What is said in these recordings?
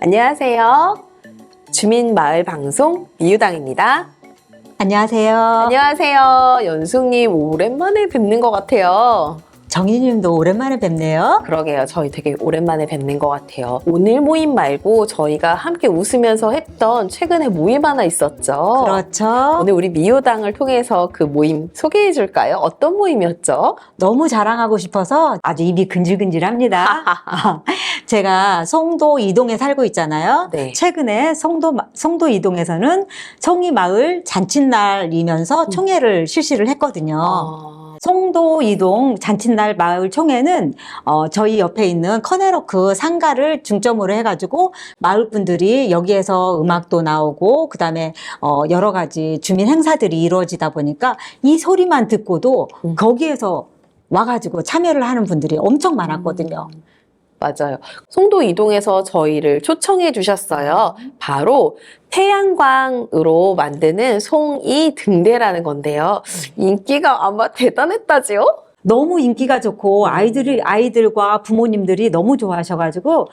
안녕하세요. 주민마을 방송 미유당입니다. 안녕하세요. 안녕하세요. 연숙님 오랜만에 뵙는 것 같아요. 정희님도 오랜만에 뵙네요. 그러게요. 저희 되게 오랜만에 뵙는 것 같아요. 오늘 모임 말고 저희가 함께 웃으면서 했던 최근에 모임 하나 있었죠. 그렇죠. 오늘 우리 미호당을 통해서 그 모임 소개해 줄까요? 어떤 모임이었죠? 너무 자랑하고 싶어서 아주 입이 근질근질합니다. 제가 송도 이동에 살고 있잖아요. 네. 최근에 송도 마- 송도 이동에서는 청이 마을 잔칫날이면서 총회를 실시를 했거든요. 어, 송도 이동 잔칫날 마을 총회는 어, 저희 옆에 있는 커네로크 상가를 중점으로 해가지고 마을 분들이 여기에서 음악도 나오고 그 다음에 어, 여러 가지 주민 행사들이 이루어지다 보니까 이 소리만 듣고도 음. 거기에서 와가지고 참여를 하는 분들이 엄청 많았거든요. 맞아요. 송도 이동에서 저희를 초청해 주셨어요. 바로 태양광으로 만드는 송이 등대라는 건데요. 인기가 아마 대단했다지요? 너무 인기가 좋고 아이들이 아이들과 부모님들이 너무 좋아하셔가지고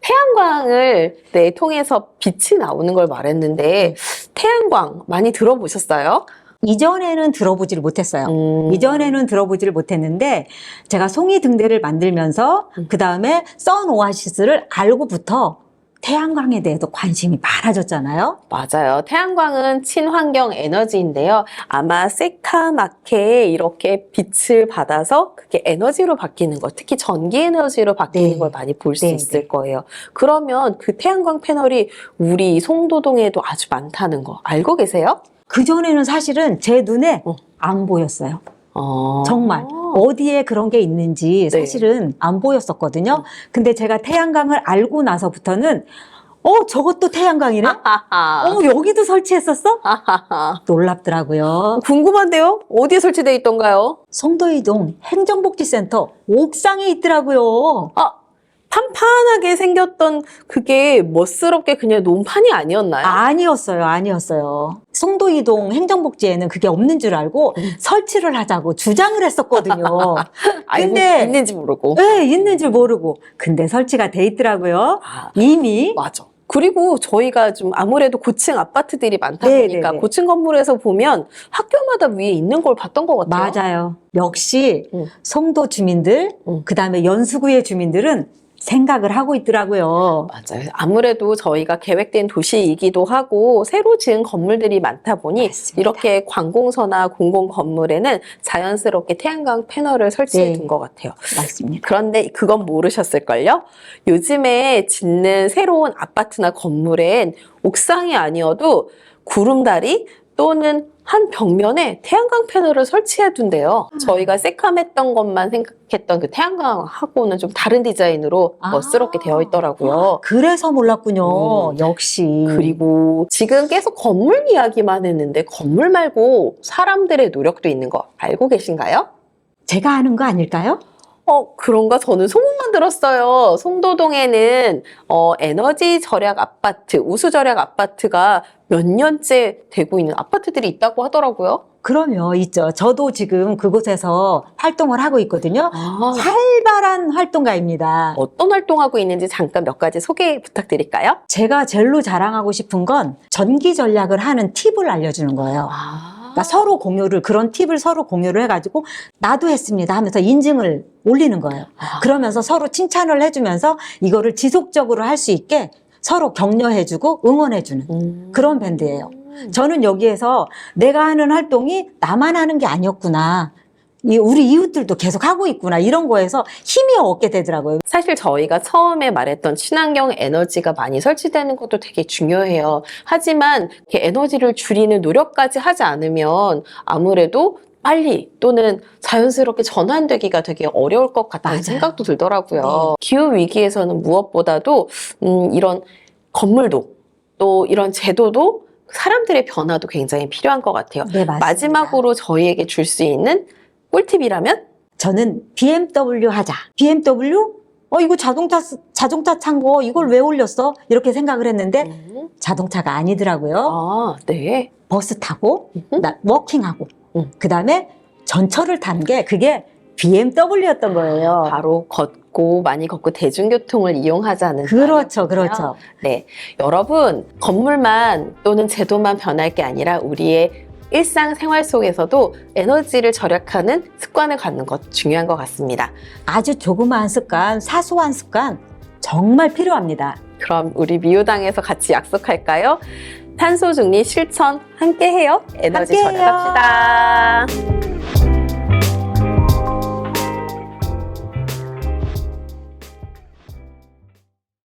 태양광을 네, 통해서 빛이 나오는 걸 말했는데 태양광 많이 들어보셨어요? 이전에는 들어보지를 못했어요. 음. 이전에는 들어보지를 못했는데 제가 송이 등대를 만들면서 음. 그 다음에 썬 오아시스를 알고부터 태양광에 대해서 관심이 많아졌잖아요. 맞아요. 태양광은 친환경 에너지인데요. 아마 새카맣게 이렇게 빛을 받아서 그게 에너지로 바뀌는 거, 특히 전기 에너지로 바뀌는 네. 걸 많이 볼수 네, 있을 네. 거예요. 그러면 그 태양광 패널이 우리 송도동에도 아주 많다는 거 알고 계세요? 그 전에는 사실은 제 눈에 어. 안 보였어요. 어. 정말 어디에 그런 게 있는지 네. 사실은 안 보였었거든요. 근데 제가 태양광을 알고 나서부터는 어 저것도 태양광이네. 어 여기도 설치했었어? 놀랍더라고요. 궁금한데요? 어디에 설치되어 있던가요? 송도이동 행정복지센터 옥상에 있더라고요. 아, 판판하게 생겼던 그게 멋스럽게 그냥 논판이 아니었나요? 아니었어요, 아니었어요. 송도이동 행정복지에는 그게 없는 줄 알고 음. 설치를 하자고 주장을 했었거든요. 알고 근데- 있는지 모르고. 네, 있는 줄 모르고. 근데 설치가 돼 있더라고요. 아, 이미. 맞아. 그리고 저희가 좀 아무래도 고층 아파트들이 많다 네, 보니까 네, 네. 고층 건물에서 보면 학교마다 위에 있는 걸 봤던 것 같아요. 맞아요. 역시 응. 송도 주민들, 응. 그 다음에 연수구의 주민들은 생각을 하고 있더라고요. 맞아요. 아무래도 저희가 계획된 도시이기도 하고 새로 지은 건물들이 많다 보니 맞습니다. 이렇게 관공서나 공공 건물에는 자연스럽게 태양광 패널을 설치해 네. 둔것 같아요. 맞습니다. 그런데 그건 모르셨을걸요? 요즘에 짓는 새로운 아파트나 건물엔 옥상이 아니어도 구름다리 또는 한 벽면에 태양광 패널을 설치해 둔대요. 음. 저희가 새카맸던 것만 생각했던 그 태양광하고는 좀 다른 디자인으로 아. 멋스럽게 되어 있더라고요. 그래서 몰랐군요. 음. 역시. 그리고 지금 계속 건물 이야기만 했는데 건물 말고 사람들의 노력도 있는 거 알고 계신가요? 제가 아는 거 아닐까요? 어, 그런가? 저는 소문만 들었어요. 송도동에는 어, 에너지 절약 아파트, 우수 절약 아파트가 몇 년째 되고 있는 아파트들이 있다고 하더라고요. 그럼요, 있죠. 저도 지금 그곳에서 활동을 하고 있거든요. 아, 활발한 활동가입니다. 어떤 활동하고 있는지 잠깐 몇 가지 소개 부탁드릴까요? 제가 제일로 자랑하고 싶은 건 전기 전략을 하는 팁을 알려주는 거예요. 아, 그러니까 서로 공유를 그런 팁을 서로 공유를 해가지고 나도 했습니다 하면서 인증을 올리는 거예요. 아. 그러면서 서로 칭찬을 해주면서 이거를 지속적으로 할 수 있게 서로 격려해주고 응원해주는 음. 그런 밴드예요. 저는 여기에서 내가 하는 활동이 나만 하는 게 아니었구나. 이 우리 이웃들도 계속 하고 있구나. 이런 거에서 힘이 얻게 되더라고요. 사실 저희가 처음에 말했던 친환경 에너지가 많이 설치되는 것도 되게 중요해요. 하지만 에너지를 줄이는 노력까지 하지 않으면 아무래도 빨리 또는 자연스럽게 전환되기가 되게 어려울 것 같다는 맞아요. 생각도 들더라고요. 네. 기후 위기에서는 무엇보다도 음, 이런 건물도 또 이런 제도도 사람들의 변화도 굉장히 필요한 것 같아요. 네, 맞습니다. 마지막으로 저희에게 줄 수 있는 꿀팁이라면 저는 BMW 하자. BMW? 어, 이거 자동차, 쓰- 자동차 찬거 이걸 왜 올렸어? 이렇게 생각을 했는데 음. 자동차가 아니더라고요. 아, 네. 버스 타고, 음. 나, 워킹하고, 음. 그 다음에 전철을 탄 게 그게 BMW였던 거예요. 바로 걷고 많이 걷고 대중교통을 이용하자는 그렇죠. 그렇죠. 네, 여러분 건물만 또는 제도만 변할 게 아니라 우리의 일상 생활 속에서도 에너지를 절약하는 습관을 갖는 것 중요한 것 같습니다. 아주 조그마한 습관, 사소한 습관 정말 필요합니다. 그럼 우리 미우당에서 같이 약속할까요? 탄소 중립 실천 함께 해요. 에너지 함께해요. 절약합시다.